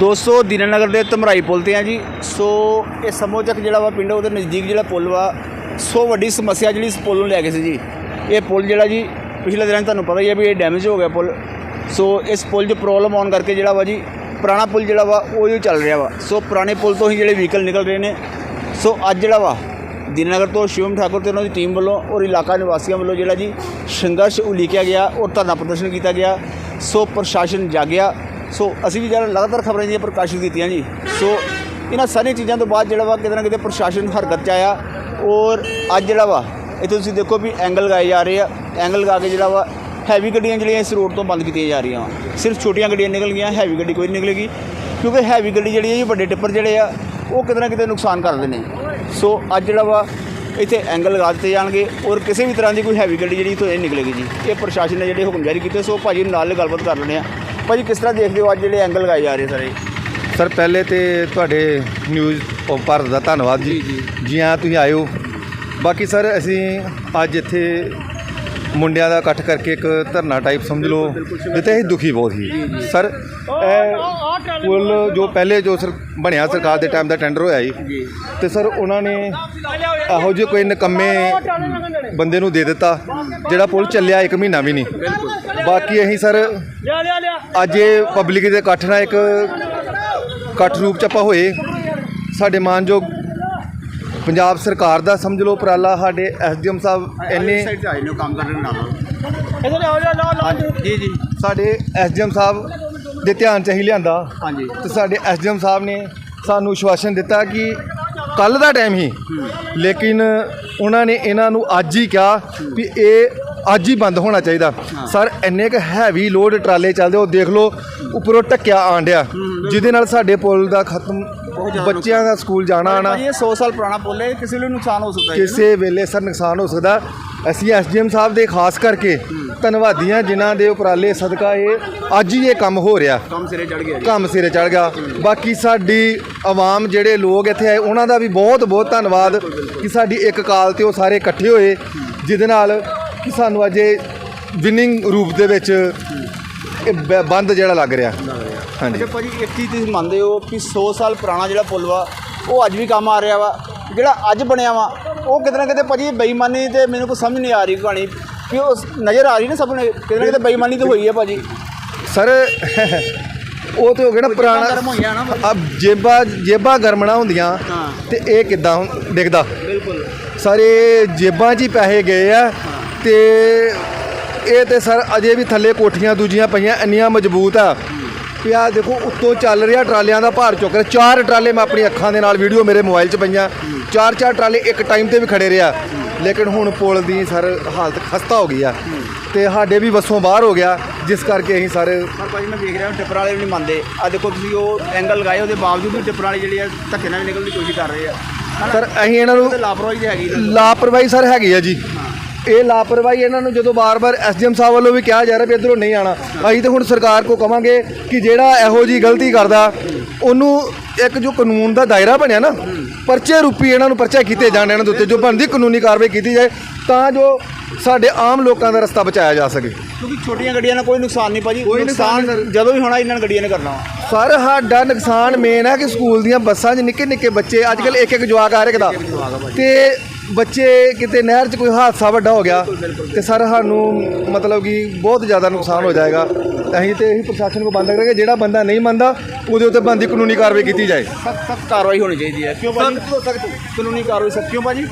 ਦੋਸਤੋ, ਦੀਨਾਨਗਰ ਦੇ ਧਮਰਾਈ ਪੁਲ ਤੇ ਆ ਜੀ। ਸੋ, ਇਹ ਸਮੋਚਕ ਜਿਹੜਾ ਵਾ ਪਿੰਡ, ਉਹਦੇ ਨਜ਼ਦੀਕ ਜਿਹੜਾ ਪੁਲ ਵਾ, ਸੋ ਵੱਡੀ ਸਮੱਸਿਆ ਜਿਹੜੀ ਇਸ ਪੁਲ ਨੂੰ ਲੈ ਕੇ ਸੀ ਜੀ। ਇਹ ਪੁਲ ਜਿਹੜਾ ਜੀ, ਪਿਛਲੇ ਦਿਨਾਂ ਤੁਹਾਨੂੰ ਪਤਾ ਹੀ ਹੈ ਵੀ ਇਹ ਡੈਮੇਜ ਹੋ ਗਿਆ ਪੁਲ। ਸੋ, ਇਸ ਪੁਲ 'ਚ ਪ੍ਰੋਬਲਮ ਆਉਣ ਕਰਕੇ ਜਿਹੜਾ ਵਾ ਜੀ, ਪੁਰਾਣਾ ਪੁਲ ਜਿਹੜਾ ਵਾ, ਉਹ ਹੀ ਚੱਲ ਰਿਹਾ ਵਾ। ਸੋ, ਪੁਰਾਣੇ ਪੁਲ ਤੋਂ ਹੀ ਜਿਹੜੇ ਵਹੀਕਲ ਨਿਕਲ ਰਹੇ ਨੇ। ਸੋ, ਅੱਜ ਜਿਹੜਾ ਵਾ, ਦੀਨਾਨਗਰ ਤੋਂ ਸ਼ਿਵਮ ਠਾਕੁਰ ਤੇ ਉਹਨਾਂ ਦੀ ਟੀਮ ਵੱਲੋਂ ਔਰ ਇਲਾਕਾ ਨਿਵਾਸੀਆਂ ਵੱਲੋਂ ਜਿਹੜਾ ਜੀ, ਸੰਘਰਸ਼ ਉਲੀਕਿਆ ਗਿਆ ਔਰ ਧਰਨਾ ਪ੍ਰਦਰਸ਼ਨ ਕੀਤਾ ਗਿਆ। ਸੋ, ਪ੍ਰਸ਼ਾਸਨ ਜਾਗਿਆ। ਸੋ ਅਸੀਂ ਵੀ ਜਿਹੜਾ ਲਗਾਤਾਰ ਖਬਰਾਂ ਦੀਆਂ ਪ੍ਰਕਾਸ਼ਿਤ ਕੀਤੀਆਂ ਜੀ। ਸੋ ਇਹਨਾਂ ਸਾਰੀਆਂ ਚੀਜ਼ਾਂ ਤੋਂ ਬਾਅਦ ਜਿਹੜਾ ਵਾ ਕਿਤੇ ਨਾ ਕਿਤੇ ਪ੍ਰਸ਼ਾਸਨ ਹਰਕਤ 'ਚ ਆਇਆ। ਔਰ ਅੱਜ ਜਿਹੜਾ ਵਾ, ਇੱਥੇ ਤੁਸੀਂ ਦੇਖੋ ਵੀ ਐਂਗਲ ਲਗਾਏ ਜਾ ਰਹੇ ਆ। ਐਂਗਲ ਲਗਾ ਕੇ ਜਿਹੜਾ ਵਾ ਹੈਵੀ ਗੱਡੀਆਂ ਜਿਹੜੀਆਂ ਇਸ ਰੋਡ ਤੋਂ ਬੰਦ ਕੀਤੀਆਂ ਜਾ ਰਹੀਆਂ ਵਾ। ਸਿਰਫ ਛੋਟੀਆਂ ਗੱਡੀਆਂ ਨਿਕਲ ਗਈਆਂ ਹੈਵੀ ਗੱਡੀ ਕੋਈ ਨਹੀਂ ਨਿਕਲੇਗੀ। ਕਿਉਂਕਿ ਹੈਵੀ ਗੱਡੀ ਜਿਹੜੀ ਹੈ ਜੀ, ਵੱਡੇ ਟਿੱਪਰ ਜਿਹੜੇ ਆ, ਉਹ ਕਿਤੇ ਨਾ ਕਿਤੇ ਨੁਕਸਾਨ ਕਰਦੇ ਨੇ। ਸੋ ਅੱਜ ਜਿਹੜਾ ਵਾ ਇੱਥੇ ਐਂਗਲ ਲਗਾ ਦਿੱਤੇ ਜਾਣਗੇ। ਔਰ ਕਿਸੇ ਵੀ ਤਰ੍ਹਾਂ ਦੀ ਕੋਈ ਹੈਵੀ ਗੱਡੀ ਜਿਹੜੀ ਇੱਥੋਂ ਨਹੀਂ ਨਿਕਲੇਗੀ ਜੀ। ਇਹ ਪ੍ਰਸ਼ਾਸਨ ਨੇ ਜਿਹੜੇ ਹੁਕਮ ਜਾਰੀ ਕੀਤੇ, ਸੋ ਭਾਜੀ ਨਾਲ ਗੱਲਬਾਤ ਕਰ ਲੈਂਦੇ ਆ। ਭਾਜੀ ਕਿਸ ਤਰ੍ਹਾਂ ਦੇਖਦੇ ਹੋ ਅੱਜ ਜਿਹੜੇ ਐਂਗਲ ਲਗਾਏ ਜਾ ਰਹੇ ਸਾਰੇ? ਸਰ ਪਹਿਲੇ ਤੇ ਤੁਹਾਡੇ ਨਿਊਜ਼ ਭਾਰਤ ਦਾ ਧੰਨਵਾਦ ਜੀ। ਜੀ, ਜੀ। ਹਾਂ ਤੁਸੀਂ ਆਇਓ ਬਾਕੀ ਸਰ ਅਸੀਂ ਅੱਜ ਇੱਥੇ ਮੁੰਡਿਆਂ ਦਾ ਇਕੱਠ ਕਰਕੇ ਇੱਕ ਧਰਨਾ ਟਾਈਪ ਸਮਝ ਲਓ ਜਿੱਥੇ ਅਸੀਂ ਦੁਖੀ ਬਹੁਤ ਸੀ। ਸਰ ਇਹ ਪੁਲ ਜੋ ਪਹਿਲੇ ਜੋ ਸਰ ਬਣਿਆ ਸਰਕਾਰ ਦੇ ਟਾਈਮ ਦਾ ਟੈਂਡਰ ਹੋਇਆ ਜੀ ਜੀ ਤੇ ਸਰ ਉਹਨਾਂ ਨੇ ਇਹੋ ਜਿਹੇ ਕੋਈ ਨਕੰਮੇ ਬੰਦੇ ਨੂੰ ਦੇ ਦਿੱਤਾ, ਜਿਹੜਾ ਪੁਲ ਚੱਲਿਆ ਇੱਕ ਮਹੀਨਾ ਵੀ ਨਹੀਂ। ਬਾਕੀ ਅਸੀਂ ਸਰ ਅੱਜ ਇਹ ਪਬਲਿਕ ਦੇ ਇਕੱਠ ਨਾਲ ਇੱਕ ਇਕੱਠ ਰੂਪ ਚ ਆਪਾਂ ਹੋਏ। ਸਾਡੇ ਮਾਨਯੋਗ ਪੰਜਾਬ ਸਰਕਾਰ ਦਾ ਸਮਝ ਲਓ ਉਪਰਾਲਾ ਸਾਡੇ ਐਸਡੀਐਮ ਸਾਹਿਬ ਇੰਨੇ ਸਾਈਡ ਤੇ ਆਏ ਨੇ ਉਹ ਕੰਮ ਕਰਨ ਨਾਲ। ਜੀ ਜੀ ਸਾਡੇ ਐਸਡੀਐਮ ਸਾਹਿਬ ਦੇ ਧਿਆਨ ਚ ਹੀ ਲਿਆਂਦਾ। ਹਾਂਜੀ। ਤੇ ਸਾਡੇ ਐਸਡੀਐਮ ਸਾਹਿਬ ਨੇ ਸਾਨੂੰ ਵਿਸ਼ਵਾਸਨ ਦਿੱਤਾ ਕਿ ਕੱਲ ਦਾ ਟਾਈਮ ਹੀ ਲੇਕਿਨ ਉਹਨਾਂ ਨੇ ਇਹਨਾਂ ਨੂੰ ਅੱਜ ਹੀ ਕਿਹਾ ਵੀ ਇਹ ਅੱਜ ਹੀ ਬੰਦ ਹੋਣਾ ਚਾਹੀਦਾ। ਸਰ ਇੰਨੇ ਕ ਹੈਵੀ ਲੋਡ ਟਰਾਲੇ ਚੱਲਦੇ ਉਹ ਦੇਖ ਲਓ ਉੱਪਰੋਂ ਟੱਕਿਆ ਆਂਡਿਆ ਜਿਹਦੇ ਨਾਲ ਸਾਡੇ ਪੁਲ ਦਾ ਖਤਮ ਜ਼ਿਆਦਾ ਬੱਚਿਆਂ ਦਾ ਸਕੂਲ ਜਾਣਾ ਆਣਾ ਇਹ 100 ਸਾਲ ਪੁਰਾਣਾ ਪੁੱਲ ਹੈ ਕਿਸੇ ਲਈ ਨੁਕਸਾਨ ਹੋ ਸਕਦਾ ਹੈ? ਕਿਸੇ ਵੇਲੇ ਸਰ ਨੁਕਸਾਨ ਹੋ ਸਕਦਾ। ਅਸੀਂ ਐਸਡੀਐਮ ਸਾਹਿਬ ਦੇ ਖਾਸ ਕਰਕੇ ਧੰਨਵਾਦੀਆਂ ਜਿਨ੍ਹਾਂ ਦੇ ਉਪਰਾਲੇ ਸਦਕਾ ਇਹ ਅੱਜ ਹੀ ਇਹ ਕੰਮ ਹੋ ਰਿਹਾ। ਕੰਮ ਸਿਰੇ ਚੜ ਗਿਆ ਕੰਮ ਸਿਰੇ ਚੜ ਗਿਆ। ਬਾਕੀ ਸਾਡੀ ਆਵਾਮ ਜਿਹੜੇ ਲੋਕ ਇੱਥੇ ਆਏ ਉਹਨਾਂ ਦਾ ਵੀ ਬਹੁਤ ਬਹੁਤ ਧੰਨਵਾਦ ਕਿ ਸਾਡੀ ਇੱਕ ਕਾਲ ਤੇ ਉਹ ਸਾਰੇ ਇਕੱਠੇ ਹੋਏ ਜਿਹਦੇ ਨਾਲ ਕਿ ਸਾਨੂੰ ਅੱਜ ਇਹ ਵਿਨਿੰਗ ਰੂਪ ਦੇ ਵਿੱਚ ਇਹ ਬ- ਬੰਦ ਜਿਹੜਾ ਲੱਗ ਰਿਹਾ। ਹਾਂਜੀ। ਅੱਛਾ ਭਾਜੀ ਇੱਕ ਚੀਜ਼ ਤੁਸੀਂ ਮੰਨਦੇ ਹੋ ਕਿ 100 ਸਾਲ ਪੁਰਾਣਾ ਜਿਹੜਾ ਪੁੱਲ ਵਾ ਉਹ ਅੱਜ ਵੀ ਕੰਮ ਆ ਰਿਹਾ ਵਾ ਜਿਹੜਾ ਅੱਜ ਬਣਿਆ ਵਾ ਉਹ ਕਿਤੇ ਨਾ ਕਿਤੇ ਭਾਜੀ ਬੇਈਮਾਨੀ ਤੇ ਮੈਨੂੰ ਕੋਈ ਸਮਝ ਨਹੀਂ ਆ ਰਹੀ ਕਹਾਣੀ ਕਿ ਉਹ ਨਜ਼ਰ ਆ ਰਹੀ ਨਾ ਸਭ ਨੇ ਕਿਤੇ ਨਾ ਕਿਤੇ ਬੇਈਮਾਨੀ ਤਾਂ ਹੋਈ ਹੈ ਭਾਜੀ। ਸਰ ਉਹ ਤੇ ਹੋ ਗਿਆ ਨਾ ਪੁਰਾਣਾ। ਗਰਮ ਹੋਈਆਂ ਨਾ ਭਾਜੀ। ਅਬ ਜੇਬਾਂ ਜੇਬਾਂ ਗਰਮਣਾ ਹੁੰਦੀਆਂ ਹਾਂ। ਤੇ ਇਹ ਕਿੱਦਾਂ ਡਿੱਗਦਾ? ਬਿਲਕੁਲ। ਸਾਰੇ ਜੇਬਾਂ 'ਚ ਹੀ ਪੈਸੇ ਗਏ ਆ ਤੇ ਇਹ ਤੇ ਸਰ ਅਜੇ ਵੀ ਥੱਲੇ ਕੋਠੀਆਂ ਦੂਜੀਆਂ ਪਈਆਂ ਇੰਨੀਆਂ ਮਜ਼ਬੂਤ ਆ। ਵੀ ਆਹ ਦੇਖੋ ਉੱਤੋਂ ਚੱਲ ਰਿਹਾ ਟਰਾਲਿਆਂ ਦਾ ਭਾਰ ਚੁੱਕ ਰਿਹਾ। ਚਾਰ ਟਰਾਲੇ ਮੈਂ ਆਪਣੀ ਅੱਖਾਂ ਦੇ ਨਾਲ ਵੀਡੀਓ ਮੇਰੇ ਮੋਬਾਈਲ 'ਚ ਪਈਆਂ। ਚਾਰ ਚਾਰ ਟਰਾਲੇ ਇੱਕ ਟਾਈਮ ਤੇ ਵੀ ਖੜੇ ਰਿਹਾ। ਲੇਕਿਨ ਹੁਣ ਪੁਲ ਦੀ ਸਰ ਹਾਲਤ ਖਸਤਾ ਹੋ ਗਈ ਆ। ਤੇ ਸਾਡੇ ਵੀ ਵੱਸੋਂ ਬਾਹਰ ਹੋ ਗਿਆ। ਜਿਸ ਕਰਕੇ ਅਸੀਂ ਸਾਰੇ ਪਰ ਭਾਜੀ ਮੈਂ ਦੇਖ ਰਿਹਾ ਟਿੱਪਰ ਵਾਲੇ ਵੀ ਨਹੀਂ ਮੰਨਦੇ। ਆ ਦੇਖੋ ਤੁਸੀਂ ਉਹ ਐਂਗਲ ਲਗਾਏ ਉਹਦੇ ਬਾਵਜੂਦ ਵੀ ਟਿੱਪਰ ਵਾਲੇ ਜਿਹੜੀ ਆ ਧੱਕੇ ਨਾਲ ਵੀ ਨਿਕਲਣ ਦੀ ਕੋਸ਼ਿਸ਼ ਕਰ ਰਹੇ ਆ? ਸਰ ਅਸੀਂ ਇਹਨਾਂ ਨੂੰ ਲਾਪਰਵਾਹੀ ਤੇ ਹੈਗੀ। ਲਾਪਰਵਾਹੀ ਸਰ ਹੈਗੀ ਆ ਜੀ। ਇਹ ਲਾਪਰਵਾਹੀ ਇਹਨਾਂ ਨੂੰ ਜਦੋਂ ਬਾਰ-ਬਾਰ ਐਸਡੀਐਮ ਸਾਹਿਬ ਵੱਲੋਂ ਵੀ ਕਿਹਾ ਜਾ ਰਿਹਾ ਵੀ ਇਧਰੋਂ ਨਹੀਂ ਆਣਾ ਅਸੀਂ ਤੇ ਹੁਣ ਸਰਕਾਰ ਕੋ ਕਵਾਂਗੇ ਕਿ ਜਿਹੜਾ ਇਹੋ ਜੀ ਗਲਤੀ ਕਰਦਾ ਉਹਨੂੰ ਇੱਕ ਜੋ ਕਾਨੂੰਨ ਦਾ ਦਾਇਰਾ ਬਣਿਆ ਨਾ ਪਰਚੇ ਰੂਪੀ ਇਹਨਾਂ ਨੂੰ ਪਰਚੇ ਕੀਤੇ ਜਾਣ ਇਹਨਾਂ ਦੇ ਉੱਤੇ ਜੋ ਬਣਦੀ ਕਾਨੂੰਨੀ ਕਾਰਵਾਈ ਕੀਤੀ ਜਾਏ ਤਾਂ ਜੋ ਸਾਡੇ ਆਮ ਲੋਕਾਂ ਦਾ ਰਸਤਾ ਬਚਾਇਆ ਜਾ ਸਕੇ। ਕਿਉਂਕਿ ਛੋਟੀਆਂ ਗੱਡੀਆਂ ਨਾਲ ਕੋਈ ਨੁਕਸਾਨ ਨਹੀਂ ਭਾਜੀ। ਨੁਕਸਾਨ ਜਦੋਂ ਵੀ ਹੋਣਾ ਇਹਨਾਂ ਗੱਡੀਆਂ ਨੇ ਕਰਨਾ ਸਰ ਸਾਡਾ ਨੁਕਸਾਨ ਮੇਨ ਹੈ ਕਿ ਸਕੂਲ ਦੀਆਂ ਬੱਸਾਂ 'ਚ ਨਿੱਕੇ ਨਿੱਕੇ ਬੱਚੇ ਅੱਜ ਕੱਲ ਇੱਕ ਇੱਕ ਜਵਾਕ ਆ ਰਿਹਾ ਕਿਦਾ? ਤੇ ਬੱਚੇ ਕਿਤੇ ਨਹਿਰ 'ਚ ਕੋਈ ਹਾਦਸਾ ਵੱਡਾ ਹੋ ਗਿਆ ਤੇ ਸਰ ਸਾਨੂੰ ਮਤਲਬ ਕਿ ਬਹੁਤ ਜ਼ਿਆਦਾ ਨੁਕਸਾਨ ਹੋ ਜਾਏਗਾ। ਅਸੀਂ ਤੇ ਇਹੀ ਪ੍ਰਸ਼ਾਸਨ ਨੂੰ ਬੰਦ ਕਰਾਂਗੇ। ਜਿਹੜਾ ਬੰਦਾ ਨਹੀਂ ਮੰਨਦਾ ਉਹਦੇ ਉੱਤੇ ਬੰਦੀ ਕਾਨੂੰਨੀ ਕਾਰਵਾਈ ਕੀਤੀ ਜਾਏ। ਸਖਤ ਸਖਤ ਕਾਰਵਾਈ ਹੋਣੀ ਚਾਹੀਦੀ ਹੈ। ਕਿਉਂ ਭਾਜੀ? ਸਖਤ ਕਾਨੂੰਨੀ ਕਾਰਵਾਈ ਸਖਤ ਕਿਉਂ ਭਾਜੀ?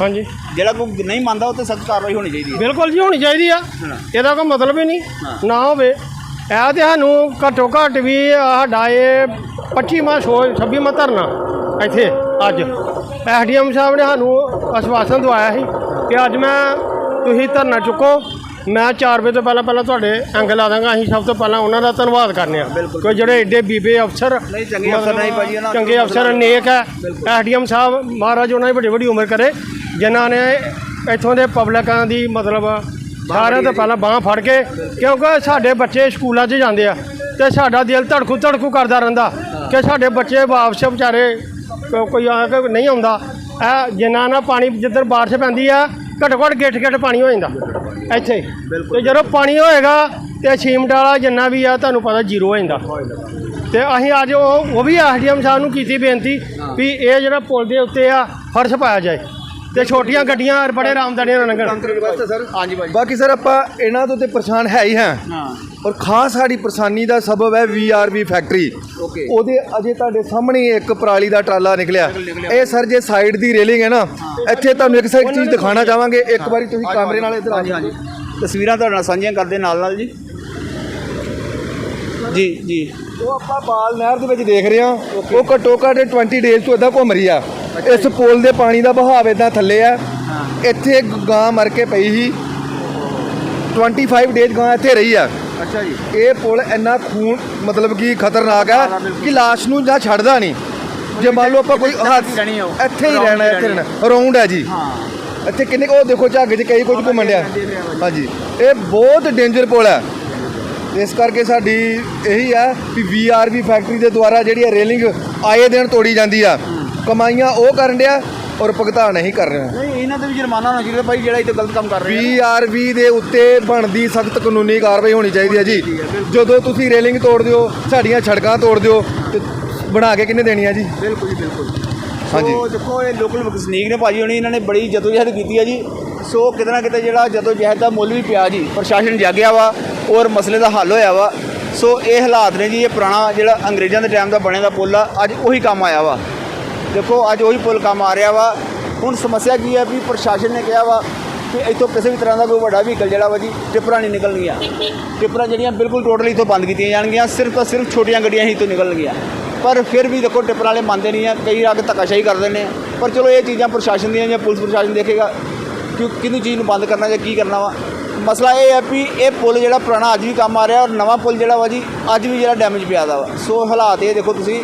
ਹਾਂਜੀ। ਜਿਹੜਾ ਕੋਈ ਨਹੀਂ ਮੰਨਦਾ ਉਹ ਤੇ ਸਖਤ ਕਾਰਵਾਈ ਹੋਣੀ ਚਾਹੀਦੀ ਹੈ। ਬਿਲਕੁਲ ਜੀ ਹੋਣੀ ਚਾਹੀਦੀ ਆ। ਇਹਦਾ ਕੋਈ ਮਤਲਬ ਹੀ ਨਹੀਂ। ਨਾ ਹੋਵੇ। ਇਹ ਤੇ ਸਾਨੂੰ ਘੱਟੋ ਘੱਟ ਵੀ ਸਾਡਾ ਇਹ 25ਵਾਂ ਸ਼ੋ 26ਵਾਂ ਧਰਨਾ ਇੱਥੇ। ਅੱਜ। ਐਸਡੀਐਮ ਸਾਹਿਬ ਨੇ ਸਾਨੂੰ ਆਸ਼ਵਾਸਨ ਦਵਾਇਆ ਸੀ ਕਿ ਅੱਜ ਮੈਂ ਤੁਸੀਂ ਧਰਨਾ ਚੁੱਕੋ। ਮੈਂ 4 ਵਜੇ ਤੋਂ ਪਹਿਲਾਂ ਪਹਿਲਾਂ ਤੁਹਾਡੇ ਅੰਗ ਲਾ ਦਾਂਗਾ। ਅਸੀਂ ਸਭ ਤੋਂ ਪਹਿਲਾਂ ਉਹਨਾਂ ਦਾ ਧੰਨਵਾਦ ਕਰਨੇ ਆ ਕੋਈ ਜਿਹੜੇ ਏਡੇ ਬੀਬੇ ਅਫਸਰ ਨਹੀਂ, ਚੰਗੇ ਅਫਸਰ ਨਹੀਂ ਭਾਜੀ, ਉਹਨਾਂ ਚੰਗੇ ਅਫਸਰ ਨੇਕ ਹੈ। ਐਸਡੀਐਮ ਸਾਹਿਬ ਮਹਾਰਾਜ ਉਹਨਾਂ ਦੀ ਵੱਡੀ ਵੱਡੀ ਉਮਰ ਕਰੇ ਜਿਨ੍ਹਾਂ ਨੇ ਇੱਥੋਂ ਦੇ ਪਬਲਿਕਾਂ ਦੀ ਮਤਲਬ ਸਾਰਿਆਂ ਤੋਂ ਪਹਿਲਾਂ ਬਾਹ ਫੜ ਕੇ ਕਿਉਂਕਿ ਸਾਡੇ ਬੱਚੇ ਸਕੂਲਾਂ 'ਚ ਜਾਂਦੇ ਆ ਤੇ ਸਾਡਾ ਦਿਲ ਧੜਕੂ ਧੜਕੂ ਕਰਦਾ ਰਹਿੰਦਾ ਕਿ ਸਾਡੇ ਬੱਚੇ ਵਾਪਸ ਵਿਚਾਰੇ ਕੋ- ਕੋਈ ਆ ਕੇ ਨਹੀਂ ਆਉਂਦਾ? ਇਹ ਜਿੰਨਾ ਨਾ ਪਾਣੀ ਜਿੱਧਰ ਬਾਰਿਸ਼ ਪੈਂਦੀ ਆ ਘੱਟੋ ਘੱਟ ਗਿੱਠ ਗਿੱਠ ਪਾਣੀ ਹੋ ਜਾਂਦਾ। ਇੱਥੇ। ਤੇ ਜਦੋਂ ਪਾਣੀ ਹੋਏਗਾ ਤੇ ਸੀਮਟ ਵਾਲਾ ਜਿੰਨਾ ਵੀ ਆ ਤੁਹਾਨੂੰ ਪਤਾ ਜ਼ੀਰੋ ਹੋ ਜਾਂਦਾ। ਤੇ ਅਸੀਂ ਅੱਜ ਉਹ ਉਹ ਵੀ ਐਸਡੀਐਮ ਸਾਹਿਬ ਨੂੰ ਕੀਤੀ ਬੇਨਤੀ ਵੀ ਇਹ ਜਿਹੜਾ ਪੁਲ ਦੇ ਉੱਤੇ ਆ ਫਰਸ਼ ਪਾਇਆ ਜਾਏ। ਤੇ ਛੋਟੀਆਂ ਗੱਡੀਆਂ ਬੜੇ ਆਰਾਮਦਾਰੀ ਨਾਲ ਲੰਘਣ। ਸਰ? ਹਾਂਜੀ ਭਾਜੀ। ਬਾਕੀ ਸਰ ਆਪਾਂ ਇਹਨਾਂ ਤੋਂ ਤੇ ਪਰੇਸ਼ਾਨ ਹੈ ਹੀ ਹਾਂ। ਹਾਂ। ਔਰ ਖਾਸ ਸਾਡੀ ਪਰੇਸ਼ਾਨੀ ਦਾ ਸਬਬ ਹੈ ਵੀਆਰਵੀ ਫੈਕਟਰੀ ਓਕੇ ਉਹਦੇ ਅਜੇ ਤੁਹਾਡੇ ਸਾਹਮਣੇ ਇੱਕ ਪਰਾਲੀ ਦਾ ਟਰਾਲਾ ਨਿਕਲਿਆ। ਇਹ ਸਰ ਜੇ ਸਾਈਡ ਦੀ ਰੇਲਿੰਗ ਹੈ ਨਾ ਇੱਥੇ ਤੁਹਾਨੂੰ ਇੱਕ ਸਾਈਡ ਚੀਜ਼ ਦਿਖਾਣਾ ਚਾਹਾਂਗੇ। ਇੱਕ ਵਾਰੀ ਤੁਸੀਂ ਕੈਮਰੇ ਨਾਲ ਇੱਧਰ ਆ ਹਾਂਜੀ ਹਾਂਜੀ। ਤਸਵੀਰਾਂ ਤੁਹਾਡੇ ਨਾਲ ਸਾਂਝੀਆਂ ਕਰਦੇ ਨਾਲ ਨਾਲ ਜੀ। ਜੀ ਜੀ। ਉਹ ਆਪਾਂ ਬਾਲ ਨਹਿਰ ਦੇ ਵਿੱਚ ਦੇਖ ਰਹੇ ਹਾਂ। ਉਹ ਘੱਟੋ ਘੱਟ 20 ਡੇਜ਼ ਤੋਂ ਇਦਾਂ ਘੁੰਮ ਰਹੀ ਆ। ਇਸ ਪੁਲ ਦੇ ਪਾਣੀ ਦਾ ਬਹਾਵ ਇਦਾਂ ਥੱਲੇ ਆ। ਇੱਥੇ ਗ- ਗਾਂ ਮਰ ਕੇ ਪਈ ਸੀ। 25 ਡੇਜ਼ ਗਾਂ ਇੱਥੇ ਰਹੀ ਆ। ਅੱਛਾ ਜੀ। ਇਹ ਪੁਲ ਇੰਨਾ ਖੂਨ ਮਤਲਬ ਕਿ ਖਤਰਨਾਕ ਹੈ ਕਿ ਲਾਸ਼ ਨੂੰ ਜਾਂ ਛੱਡਦਾ ਨਹੀਂ। ਜੇ ਮੰਨ ਲਓ ਆਪਾਂ ਕੋਈ ਆ। ਇੱਥੇ ਹੀ ਰਹਿਣਾ ਇੱਥੇ ਰਹਿਣੀ ਅਰਾਊਂਡ ਹੈ ਜੀ। ਹਾਂ। ਇੱਥੇ ਕਿੰਨੇ ਉਹ ਦੇਖੋ ਝੱਗ 'ਚ ਕਈ ਕੁਝ ਘੁੰਮਣ ਡਿਆ। ਹਾਂਜੀ। ਇਹ ਬਹੁਤ ਡੇਂਜਰ ਪੁਲ ਹੈ ਇਸ ਕਰਕੇ ਸਾਡੀ ਇਹੀ ਹੈ ਕਿ ਵੀਆਰਵੀ ਫੈਕਟਰੀ ਦੇ ਦੁਆਰਾ ਜਿਹੜੀ ਰੇਲਿੰਗ ਆਏ ਦਿਨ ਤੋੜੀ ਜਾਂਦੀ ਆ। ਕਮਾਈਆਂ ਉਹ ਕਰਨ ਡਿਆ ਔਰ ਭੁਗਤਾਨ ਨਹੀਂ ਕਰ ਰਿਹਾ। ਨਹੀਂ ਇਹਨਾਂ ਤੇ ਵੀ ਜੁਰਮਾਨਾ ਹੋਣਾ ਚਾਹੀਦਾ ਭਾਈ ਜਿਹੜਾ ਇਹ ਤੇ ਗਲਤ ਕੰਮ ਕਰ ਰਹੇ। ਵੀਆਰਵੀ ਦੇ ਉੱਤੇ ਬਣਦੀ ਸਖਤ ਕਾਨੂੰਨੀ ਕਾਰਵਾਈ ਹੋਣੀ ਚਾਹੀਦੀ ਹੈ ਜੀ। ਜਦੋਂ ਤੁਸੀਂ ਰੇਲਿੰਗ ਤੋੜ ਦਿਓ ਸਾਡੀਆਂ ਸੜਕਾਂ ਤੋੜ ਦਿਓ ਤੇ ਬਣਾ ਕੇ ਕਿੰਨੇ ਦੇਣੀ ਆ ਜੀ? ਬਿਲਕੁਲ ਜੀ ਬਿਲਕੁਲ। ਹਾਂਜੀ। ਸੋ ਦੇਖੋ ਇਹ ਲੋਕਲ ਵਸਨੀਕ ਨੇ ਭਾਜੀ ਹੋਣੀ ਇਹਨਾਂ ਨੇ ਬੜੀ ਜਦੋਜਹਿਦ ਕੀਤੀ ਹੈ ਜੀ। ਸੋ ਕਿਤੇ ਨਾ ਕਿਤੇ ਜਿਹੜਾ ਜਦੋਜਹਿਦ ਦਾ ਮੁੱਲ ਵੀ ਪਿਆ ਜੀ ਪ੍ਰਸ਼ਾਸਨ ਜਾਗਿਆ ਵਾ ਔਰ ਮਸਲੇ ਦਾ ਹੱਲ ਹੋਇਆ ਵਾ। ਸੋ ਇਹ ਹਾਲਾਤ ਨੇ ਜੀ ਇਹ ਪੁਰਾਣਾ ਜਿਹੜਾ ਅੰਗਰੇਜ਼ਾਂ ਦੇ ਟਾਈਮ ਦਾ ਬਣਿਆ ਦਾ ਪੁੱਲ ਆ ਅੱਜ ਉਹੀ ਕੰਮ ਆਇਆ ਵਾ। ਦੇਖੋ, ਅੱਜ ਉਹੀ ਪੁੱਲ ਕੰਮ ਆ ਰਿਹਾ ਵਾ। ਹੁਣ ਸਮੱਸਿਆ ਕੀ ਹੈ ਵੀ ਪ੍ਰਸ਼ਾਸਨ ਨੇ ਕਿਹਾ ਵਾ ਕਿ ਇੱਥੋਂ ਕਿਸੇ ਵੀ ਤਰ੍ਹਾਂ ਦਾ ਕੋਈ ਵੱਡਾ ਵਹੀਕਲ ਜਿਹੜਾ ਵਾ ਜੀ, ਟਿੱਪਰਾਂ ਨਹੀਂ ਨਿਕਲਣਗੀਆਂ। ਟਿੱਪਰਾਂ ਜਿਹੜੀਆਂ ਬਿਲਕੁਲ ਟੋਟਲੀ ਇੱਥੋਂ ਬੰਦ ਕੀਤੀਆਂ ਜਾਣਗੀਆਂ, ਸਿਰਫ ਤਾਂ ਸਿਰਫ ਛੋਟੀਆਂ ਗੱਡੀਆਂ ਹੀ ਤੋਂ ਨਿਕਲਣਗੀਆਂ। ਪਰ ਫਿਰ ਵੀ ਦੇਖੋ, ਟਿੱਪਰਾਂ ਵਾਲੇ ਮੰਨਦੇ ਨਹੀਂ ਆ, ਕਈ ਆ ਧੱਕਾਸ਼ਾਹੀ ਕਰਦੇ ਨੇ। ਪਰ ਚਲੋ, ਇਹ ਚੀਜ਼ਾਂ ਪ੍ਰਸ਼ਾਸਨ ਦੀਆਂ ਜਾਂ ਪੁਲਿਸ ਪ੍ਰਸ਼ਾਸਨ ਦੇਖੇਗਾ ਕਿ ਕਿਹਨੂੰ ਚੀਜ਼ ਨੂੰ ਬੰਦ ਕਰਨਾ ਜਾਂ ਕੀ ਕਰਨਾ ਵਾ। ਮਸਲਾ ਇਹ ਹੈ ਵੀ ਇਹ ਪੁਲ ਜਿਹੜਾ ਪੁਰਾਣਾ ਅੱਜ ਵੀ ਕੰਮ ਆ ਰਿਹਾ ਔਰ ਨਵਾਂ ਪੁਲ ਜਿਹੜਾ ਵਾ ਜੀ, ਅੱਜ ਵੀ ਜਿਹੜਾ ਡੈਮੇਜ ਪਿਆ ਦਾ ਵਾ। ਸੋ ਹਾਲਾਤ ਇਹ ਦੇਖੋ ਤੁਸੀਂ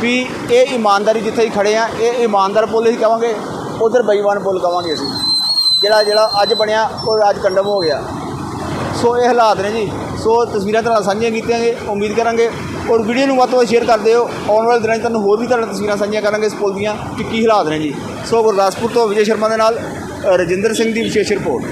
ਵੀ ਇਹ ਇਮਾਨਦਾਰੀ ਜਿੱਥੇ ਹੀ ਖੜੇ ਆ ਇਹ ਇਮਾਨਦਾਰ ਪੁਲ ਹੀ ਕਵਾਂਗੇ ਉਧਰ ਬੇਈਮਾਨ ਪੁੱਲ ਕਵਾਂਗੇ ਅਸੀਂ। ਜਿਹੜਾ ਜਿਹੜਾ ਅੱਜ ਬਣਿਆ, ਉਹ ਅੱਜ ਕੰਡਮ ਹੋ ਗਿਆ। ਸੋ ਇਹ ਹਾਲਾਤ ਨੇ ਜੀ। ਸੋ ਤਸਵੀਰਾਂ ਤੁਹਾਡੇ ਨਾਲ ਸਾਂਝੀਆਂ ਕੀਤੀਆਂ ਜੀ ਉਮੀਦ ਕਰਾਂਗੇ। ਔਰ ਵੀਡੀਓ ਨੂੰ ਵੱਧ ਤੋਂ ਵੱਧ ਸ਼ੇਅਰ ਕਰ ਦਿਓ ਆਉਣ ਵਾਲੇ ਦਿਨਾਂ 'ਚ ਤੁਹਾਨੂੰ ਹੋਰ ਵੀ ਤੁਹਾਡੇ ਨਾਲ ਤਸਵੀਰਾਂ ਸਾਂਝੀਆਂ ਕਰਾਂਗੇ ਇਸ ਪੁਲ ਦੀਆਂ ਕਿ ਕੀ ਹਾਲਾਤ ਨੇ ਜੀ। ਸੋ ਗੁਰਦਾਸਪੁਰ ਤੋਂ ਵਿਜੇ ਸ਼ਰਮਾ ਦੇ ਨਾਲ ਰਜਿੰਦਰ ਸਿੰਘ ਦੀ ਵਿਸ਼ੇਸ਼ ਰਿਪੋਰਟ।